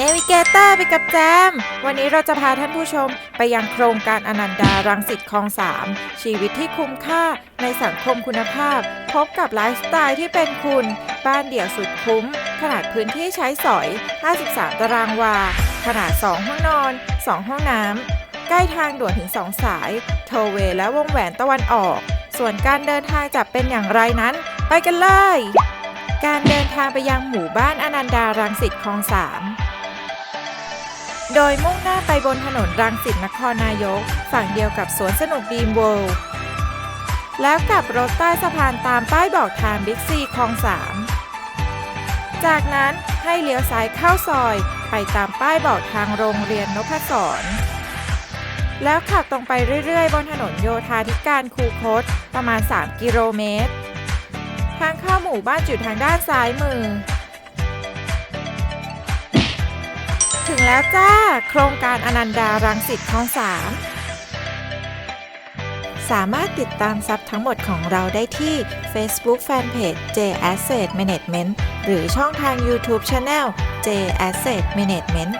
เนวิเกเตอร์ไปกับแจม วันนี้เราจะพาท่านผู้ชมไปยังโครงการอนันดารังสิตคลองสามชีวิตที่คุ้มค่าในสังคมคุณภาพ พบกับไลฟ์สไตล์ที่เป็นคุณ บ้านเดี่ยวสุดคุ้ม ขนาดพื้นที่ใช้สอย 53 ตารางวา ขนาด 2 ห้องนอน 2 ห้องน้ำ ใกล้ทางด่วนถึง 2 สาย โทเวและวงแหวนตะวันออก ส่วนการเดินทางจะเป็นอย่างไรนั้น ไปกันเลย การเดินทางไปยังหมู่บ้านอนันดารังสิตคลองสาม โดยมุ่งหน้าไปบนถนนรังสิตนครนายก ฝั่งเดียวกับสวนสนุกดีมเวิลด์แล้วกลับรถใต้สะพานตามป้ายบอกทางบิ๊กซีคลองสามจากนั้นให้เลี้ยวซ้ายเข้าซอยไปตามป้ายบอกทางโรงเรียนนพศร แล้วขับตรงไปเรื่อยๆ บนถนนโยธาธิการคูคตประมาณ 3 กิโลเมตร ทางเข้าหมู่บ้านจุดทางด้านซ้ายมือ แล้วจ้า โครงการอนันดารังสิตคลองสามสามารถติดตามซับทั้งหมดของเราได้ที่ Facebook Fanpage J Asset Management หรือช่องทาง YouTube Channel J Asset Management